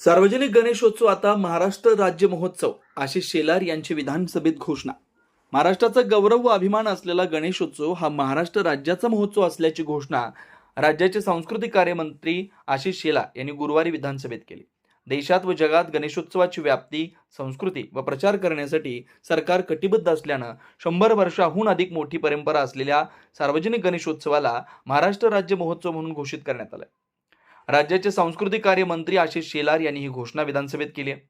सार्वजनिक गणेशोत्सव आता महाराष्ट्र राज्य महोत्सव आशिष शेलार यांची विधानसभेत घोषणा. महाराष्ट्राचा गौरव व अभिमान असलेला गणेशोत्सव हा महाराष्ट्र राज्याचा महोत्सव असल्याची घोषणा राज्याचे सांस्कृतिक कार्यमंत्री आशिष शेलार यांनी गुरुवारी विधानसभेत केली. देशात व जगात गणेशोत्सवाची व्याप्ती संस्कृती व प्रचार करण्यासाठी सरकार कटिबद्ध असल्यानं शंभर वर्षाहून अधिक मोठी परंपरा असलेल्या सार्वजनिक गणेशोत्सवाला महाराष्ट्र राज्य महोत्सव म्हणून घोषित करण्यात आलं राज्याचे सांस्कृतिक कार्य मंत्री आशिष शेलार यांनी ही घोषणा विधानसभेत केली आहे.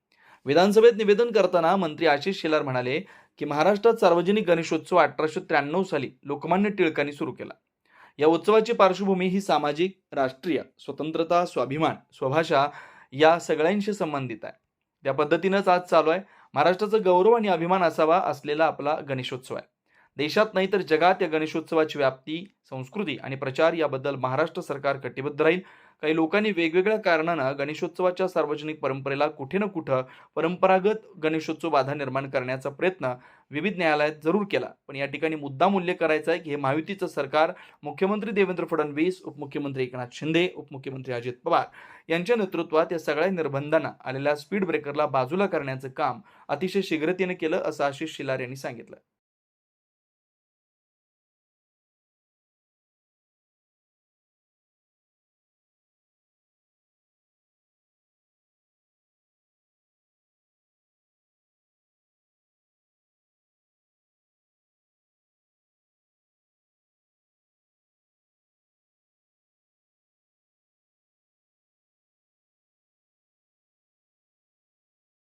विधानसभेत निवेदन करताना मंत्री आशिष शेलार म्हणाले की महाराष्ट्रात सार्वजनिक गणेशोत्सव अठराशे त्र्याण्णव साली लोकमान्य टिळकांनी सुरू केला. या उत्सवाची पार्श्वभूमी ही सामाजिक राष्ट्रीय स्वतंत्रता स्वाभिमान स्वभाषा या सगळ्यांशी संबंधित आहे. त्या पद्धतीनंच आज चालू आहे. महाराष्ट्राचा गौरव आणि अभिमान असावा असलेला आपला गणेशोत्सव आहे. देशात नाही तर जगात या गणेशोत्सवाची व्याप्ती संस्कृती आणि प्रचार याबद्दल महाराष्ट्र सरकार कटिबद्ध राहील. काही लोकांनी वेगवेगळ्या कारणानं गणेशोत्सवाच्या सार्वजनिक परंपरेला कुठे ना कुठं परंपरागत गणेशोत्सव बाधा निर्माण करण्याचा प्रयत्न विविध न्यायालयात जरूर केला. पण या ठिकाणी मुद्दा मूल्य करायचा आहे की हे महायुतीचं सरकार मुख्यमंत्री देवेंद्र फडणवीस उपमुख्यमंत्री एकनाथ शिंदे उपमुख्यमंत्री अजित पवार यांच्या नेतृत्वात या सगळ्या निर्बंधांना आलेल्या स्पीड ब्रेकरला बाजूला करण्याचं काम अतिशय शीघ्रतेने केलं असं आशिष शिलार यांनी सांगितलं.